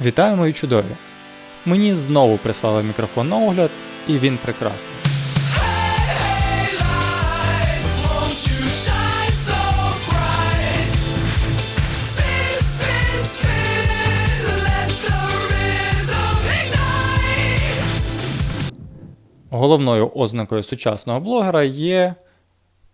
Вітаю мої чудові! Мені знову прислали мікрофон на огляд, і він прекрасний. The rhythm ignite. Головною ознакою сучасного блогера є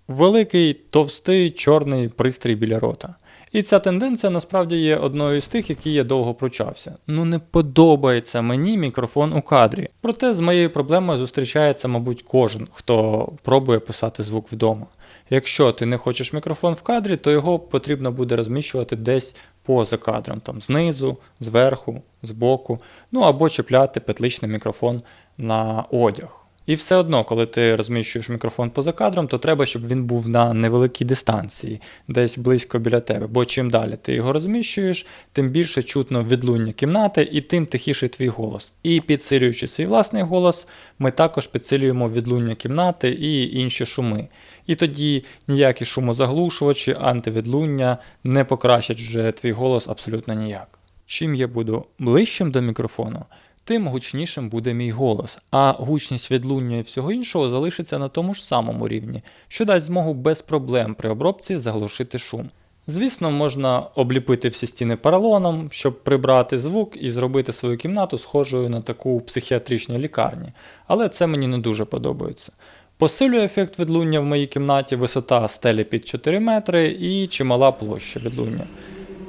великий товстий чорний пристрій біля рота. І ця тенденція насправді є одною з тих, які я довго пручався. Ну не подобається мені мікрофон у кадрі. Проте з моєю проблемою зустрічається, мабуть, кожен, хто пробує писати звук вдома. Якщо ти не хочеш мікрофон в кадрі, то його потрібно буде розміщувати десь поза кадром, там знизу, зверху, збоку, ну або чіпляти петличний мікрофон на одяг. І все одно, коли ти розміщуєш мікрофон поза кадром, то треба, щоб він був на невеликій дистанції, десь близько біля тебе. Бо чим далі ти його розміщуєш, тим більше чутно відлуння кімнати і тим тихіший твій голос. І підсилюючи свій власний голос, ми також підсилюємо відлуння кімнати і інші шуми. І тоді ніякі шумозаглушувачі, антивідлуння не покращать вже твій голос абсолютно ніяк. Чим я буду ближчим до мікрофону, тим гучнішим буде мій голос, а гучність відлуння і всього іншого залишиться на тому ж самому рівні, що дасть змогу без проблем при обробці заглушити шум. Звісно, можна обліпити всі стіни поролоном, щоб прибрати звук і зробити свою кімнату схожою на таку психіатричну лікарні, але це мені не дуже подобається. Посилює ефект відлуння в моїй кімнаті висота стелі під 4 метри і чимала площа відлуння.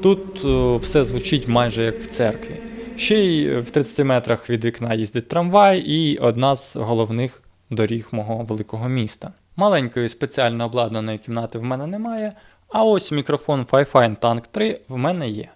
Тут е, все звучить майже як в церкві. Ще й в 30 метрах від вікна їздить трамвай і одна з головних доріг мого великого міста. Маленької спеціально обладнаної кімнати в мене немає, а ось мікрофон Fi-Fine Tank 3 в мене є.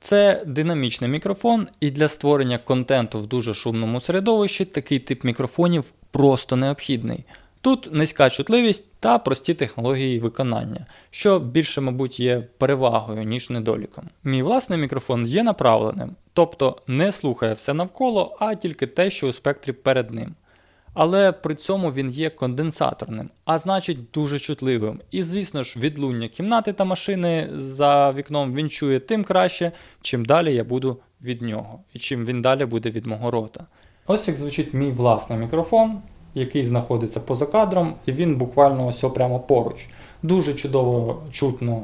Це динамічний мікрофон, і для створення контенту в дуже шумному середовищі такий тип мікрофонів просто необхідний. Тут низька чутливість та прості технології виконання, що більше, мабуть, є перевагою, ніж недоліком. Мій власний мікрофон є направленим, тобто не слухає все навколо, а тільки те, що у спектрі перед ним. Але при цьому він є конденсаторним, а значить дуже чутливим. І, звісно ж, відлуння кімнати та машини за вікном він чує тим краще, чим далі я буду від нього, і чим він далі буде від мого рота. Ось як звучить мій власний мікрофон, який знаходиться поза кадром, і він буквально ось прямо поруч. Дуже чудово чутно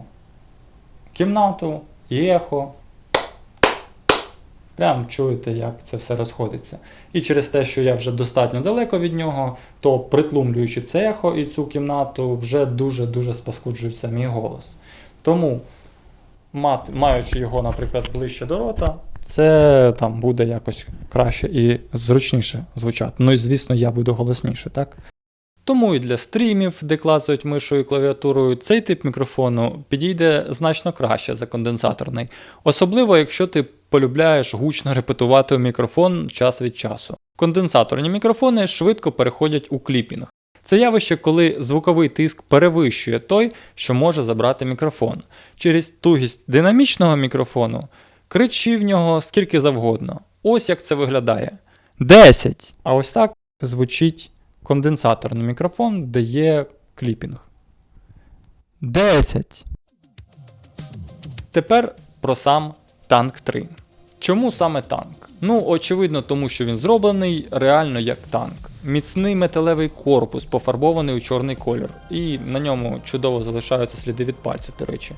кімнату і ехо. Прям чуєте, як це все розходиться. І через те, що я вже достатньо далеко від нього, то притлумлюючи це ехо і цю кімнату, вже дуже-дуже спаскуджується мій голос. Тому, маючи його, наприклад, ближче до рота, це там буде якось краще і зручніше звучати. Ну і звісно, я буду голосніше, так? Тому і для стрімів, де клацають мишою і клавіатурою, цей тип мікрофону підійде значно краще за конденсаторний. Особливо, якщо ти полюбляєш гучно репетувати у мікрофон час від часу. Конденсаторні мікрофони швидко переходять у кліпінг. Це явище, коли звуковий тиск перевищує той, що може забрати мікрофон. Через тугість динамічного мікрофону кричи в нього скільки завгодно. Ось як це виглядає. 10. А ось так звучить конденсаторний мікрофон, де є кліпінг. 10. Тепер про сам танк 3. Чому саме танк? Ну, очевидно, тому що він зроблений реально як танк. Міцний металевий корпус, пофарбований у чорний колір, і на ньому чудово залишаються сліди від пальців, до речі.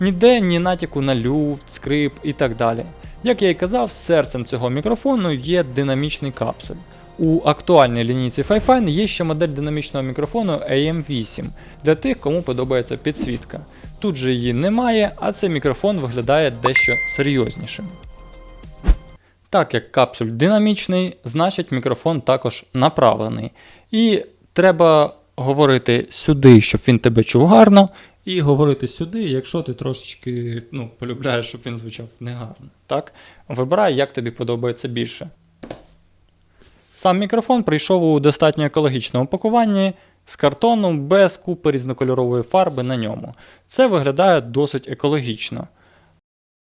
Ніде ні натяку на люфт, скрип і так далі. Як я і казав, серцем цього мікрофону є динамічний капсуль. У актуальній лінійці Fi-Fine є ще модель динамічного мікрофону AM8 для тих, кому подобається підсвітка. Тут же її немає, а цей мікрофон виглядає дещо серйознішим. Так як капсуль динамічний, значить мікрофон також направлений. І треба говорити сюди, щоб він тебе чув гарно, і говорити сюди, якщо ти трошечки ну, полюбляєш, щоб він звучав негарно. Так? Вибирай, як тобі подобається більше. Сам мікрофон прийшов у достатньо екологічному пакуванні з картону без купи різнокольорової фарби на ньому. Це виглядає досить екологічно,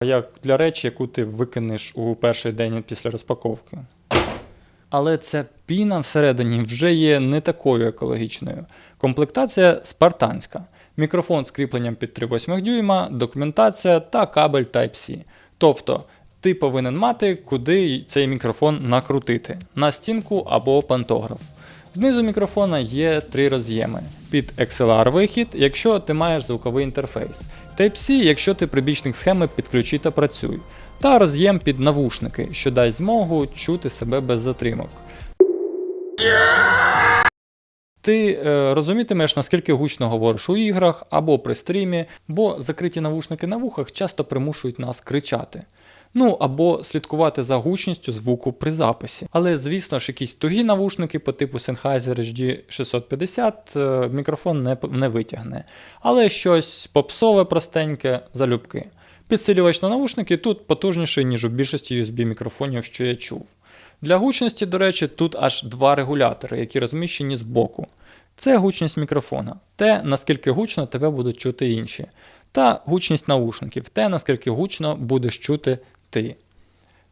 як для речі, яку ти викинеш у перший день після розпаковки. Але ця піна всередині вже є не такою екологічною. Комплектація спартанська. Мікрофон з кріпленням під 3,8 дюйма, документація та кабель Type-C. Тобто ти повинен мати, куди цей мікрофон накрутити на стінку або пантограф. Знизу мікрофона є три роз'єми. Під XLR вихід, якщо ти маєш звуковий інтерфейс. Type-C, якщо ти прибічник схеми підключи та працюй. Та роз'єм під навушники, що дасть змогу чути себе без затримок. Ти е, розумітимеш, наскільки гучно говориш у іграх або при стрімі, бо закриті навушники на вухах часто примушують нас кричати. Ну або слідкувати за гучністю звуку при записі. Але звісно ж, якісь тугі навушники по типу Sennheiser HD 650 е, мікрофон не, не витягне. Але щось попсове простеньке залюбки. Підсилювач на навушники тут потужніший, ніж у більшості USB мікрофонів, що я чув. Для гучності, до речі, тут аж два регулятори, які розміщені збоку. Це гучність мікрофона, те, наскільки гучно тебе будуть чути інші, та гучність наушників, те, наскільки гучно будеш чути ти.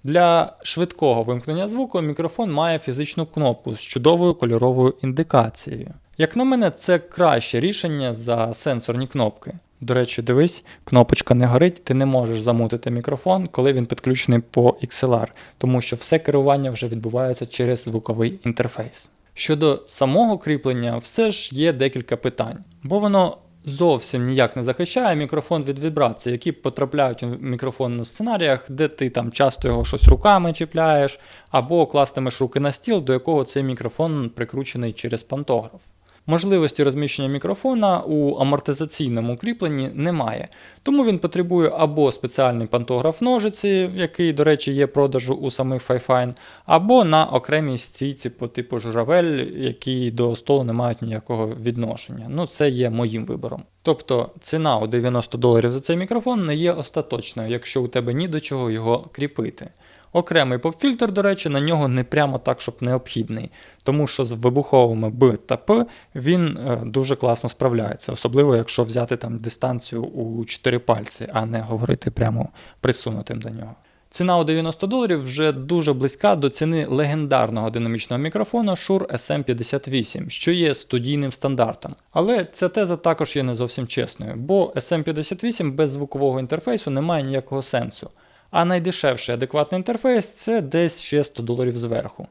Для швидкого вимкнення звуку мікрофон має фізичну кнопку з чудовою кольоровою індикацією. Як на мене, це краще рішення за сенсорні кнопки. До речі, дивись, кнопочка не горить, ти не можеш замутити мікрофон, коли він підключений по XLR, тому що все керування вже відбувається через звуковий інтерфейс. Щодо самого кріплення, все ж є декілька питань, бо воно зовсім ніяк не захищає мікрофон від вібрацій, які потрапляють у мікрофон на сценаріях, де ти там часто його щось руками чіпляєш, або кластимеш руки на стіл, до якого цей мікрофон прикручений через пантограф. Можливості розміщення мікрофона у амортизаційному кріпленні немає, тому він потребує або спеціальний пантограф ножиці, який, до речі, є продажу у самих Fifine, або на окремій стійці по типу журавель, які до столу не мають ніякого відношення. Ну, це є моїм вибором. Тобто ціна у 90 доларів за цей мікрофон не є остаточною, якщо у тебе ні до чого його кріпити. Окремий поп-фільтр, до речі, на нього не прямо так, щоб необхідний, тому що з вибуховими Б та П він е, дуже класно справляється, особливо якщо взяти там дистанцію у 4 пальці, а не говорити прямо присунутим до нього. Ціна у 90 доларів вже дуже близька до ціни легендарного динамічного мікрофона Shure SM58, що є студійним стандартом. Але ця теза також є не зовсім чесною, бо SM58 без звукового інтерфейсу не має ніякого сенсу. А найдешевший адекватний інтерфейс це десь ще 100 доларів зверху.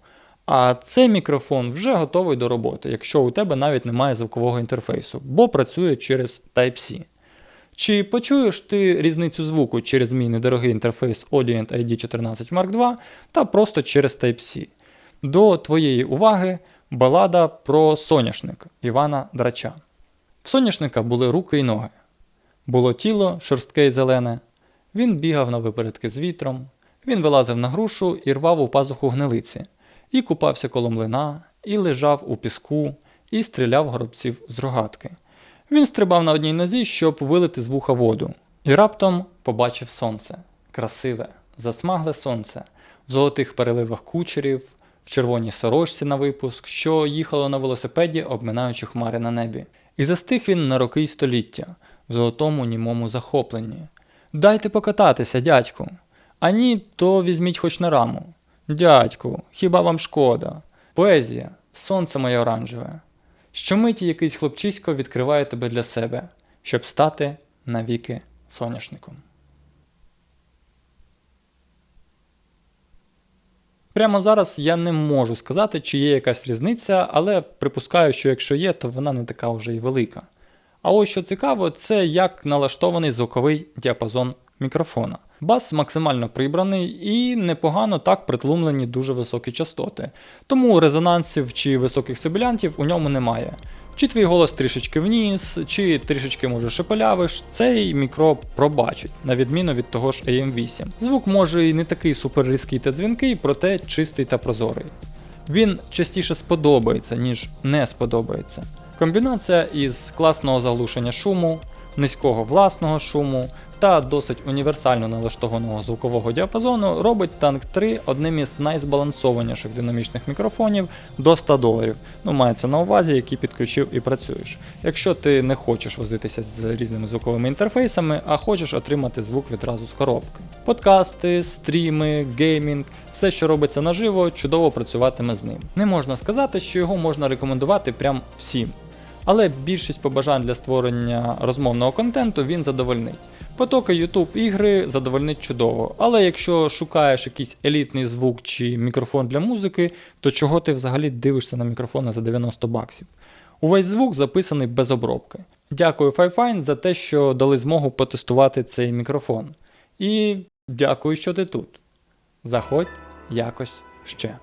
А цей мікрофон вже готовий до роботи, якщо у тебе навіть немає звукового інтерфейсу, бо працює через Type-C. Чи почуєш ти різницю звуку через мій недорогий інтерфейс Audient ID14 Mark II та просто через Type-C? До твоєї уваги балада про соняшник Івана Драча. В соняшника були руки й ноги. Було тіло шорстке й зелене. Він бігав на випередки з вітром, він вилазив на грушу і рвав у пазуху гнилиці, і купався коло млина, і лежав у піску, і стріляв горобців з рогатки. Він стрибав на одній нозі, щоб вилити з вуха воду, і раптом побачив сонце красиве, засмагле сонце, в золотих переливах кучерів, в червоній сорочці на випуск, що їхало на велосипеді, обминаючи хмари на небі. І застиг він на роки й століття, в золотому німому захопленні. Дайте покататися, дядьку. А ні, то візьміть хоч на раму. Дядьку, хіба вам шкода? Поезія, сонце моє оранжеве. Щомиті якийсь хлопчисько відкриває тебе для себе, щоб стати навіки соняшником. Прямо зараз я не можу сказати, чи є якась різниця, але припускаю, що якщо є, то вона не така вже й велика. А ось що цікаво, це як налаштований звуковий діапазон мікрофона. Бас максимально прибраний і непогано так притлумлені дуже високі частоти. Тому резонансів чи високих сибілянтів у ньому немає. Чи твій голос трішечки вниз, чи трішечки може шепелявиш, цей мікро пробачить, на відміну від того ж AM8. Звук може і не такий супер різкий та дзвінкий, проте чистий та прозорий. Він частіше сподобається, ніж не сподобається. Комбінація із класного заглушення шуму, низького власного шуму та досить універсально налаштованого звукового діапазону робить Tank 3 одним із найзбалансованіших динамічних мікрофонів до 100 доларів. Ну, мається на увазі, які підключив і працюєш. Якщо ти не хочеш возитися з різними звуковими інтерфейсами, а хочеш отримати звук відразу з коробки. Подкасти, стріми, геймінг, все, що робиться наживо, чудово працюватиме з ним. Не можна сказати, що його можна рекомендувати прям всім. Але більшість побажань для створення розмовного контенту він задовольнить. Потоки YouTube ігри задовольнить чудово, але якщо шукаєш якийсь елітний звук чи мікрофон для музики, то чого ти взагалі дивишся на мікрофони за 90 баксів? Увесь звук записаний без обробки. Дякую Fifine за те, що дали змогу потестувати цей мікрофон. І дякую, що ти тут. Заходь якось ще.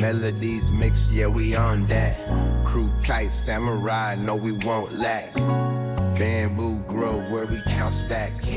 Melodies mix, yeah, we on that. Crew tight, samurai, no, we won't lack. Bamboo grove where we count stacks.